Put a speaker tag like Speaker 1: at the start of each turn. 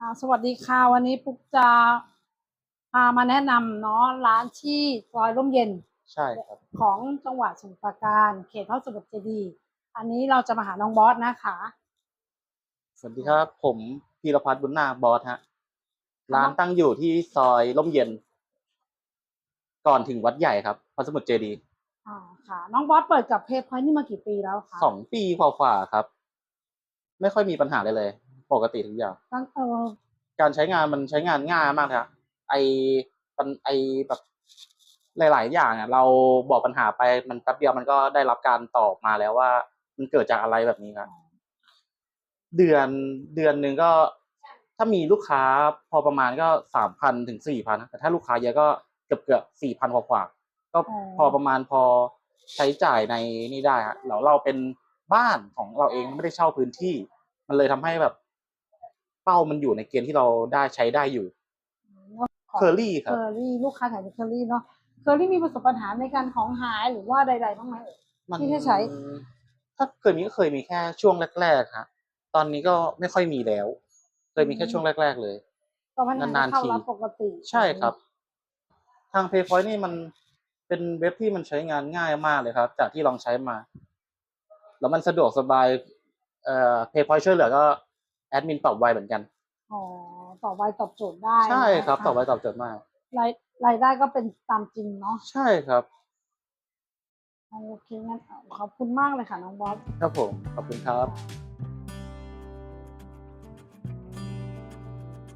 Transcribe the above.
Speaker 1: อ่าสวัสดีค่ะวันนี้ปุ๊กจะพามาแนะนำเนาะร้านที่ซอยร่มเย็น
Speaker 2: ใช่ครับ
Speaker 1: ของจังหวัดสมุทรปราการเขตพระสมุทรเจดีย์อันนี้เราจะมาหาน้องบอสนะคะ
Speaker 2: สวัสดีครับ ผมพีรพัฒน์บุญนาคบอสฮะร้านตั้งอยู่ที่ซอยร่มเย็น ก่อนถึงวัดใหญ่ครับพระสมุทรเจดีย์
Speaker 1: อ่าค่ะ น้องบอสเปิดกับเพจพอยนี่มากี่ปีแล้วคะ
Speaker 2: สองปีกว่าๆครับ ไม่ค่อยมีปัญหาเลยเลย ปกติทุกอย่าง
Speaker 1: ตั้งเออ
Speaker 2: การใช้งานมันใช้งานง่ายมากครับไอปัญไอแบบหลาย ๆ อย่างเนี่ยเราบอกปัญหาไปมันแป๊บเดียวมันก็ได้รับการตอบมาแล้วว่า มันเกิดจากอะไรแบบนี้ครับเดือนเดือนหนึ่งก็ ถ้ามีลูกค้าพอประมาณก็สามพันถึงสี่พันแต่ถ้าลูกค้าเยอะก็เกือบเกือบสี่พันกว่าๆก็พอประมาณพอใช้จ่ายในนี่ได้ฮะแล้วเราเป็นบ้านของเราเองไม่ได้เช่าพื้นที่ มันเลยทำให้แบบ เป้ามันอยู่ในเกณฑ์ที่เราได้ใช้ได้อยู่เคอรี่ค
Speaker 1: เครับอรี่ลูกค้าขายเป็นเคอรี่เนาะเคอรี่มีประสบปัญหาในการของหายหรือว่าใดๆบ้างไหมเอ่ย
Speaker 2: มัน
Speaker 1: ที่ให้ใช้
Speaker 2: ถ้าเคยมีก็เคยมีแค่ช่วงแรกๆฮะตอนนี้ก็ไม่ค่อยมีแล้ว เคยมีแค่ช่วงแรก ๆ เลย
Speaker 1: ก็พนักงาน
Speaker 2: นานๆ
Speaker 1: เข้า
Speaker 2: ที
Speaker 1: รับปกติ
Speaker 2: ใช่ครับ ทาง PayPoint นี่มันเป็นเว็บที่มันใช้งานง่ายมากเลยครับ จากที่ลองใช้มา แล้วมันสะดวกสบายเอ่อ PayPoint ช่วยเหลือก็ แอดมินตอบไวเหมือนกัน
Speaker 1: อ๋อตอบไวตอบโจทย์ได้
Speaker 2: ใช่ครับ
Speaker 1: นะะ
Speaker 2: ตอบไวตอบโจทย์มาก
Speaker 1: รายรายได้ก็เป็นตามจริงเนาะ
Speaker 2: ใช่ครับ
Speaker 1: โอเคงั้นขอบคุณมากเลยค่ะน้องบอส
Speaker 2: ครับผมขอบคุณครับ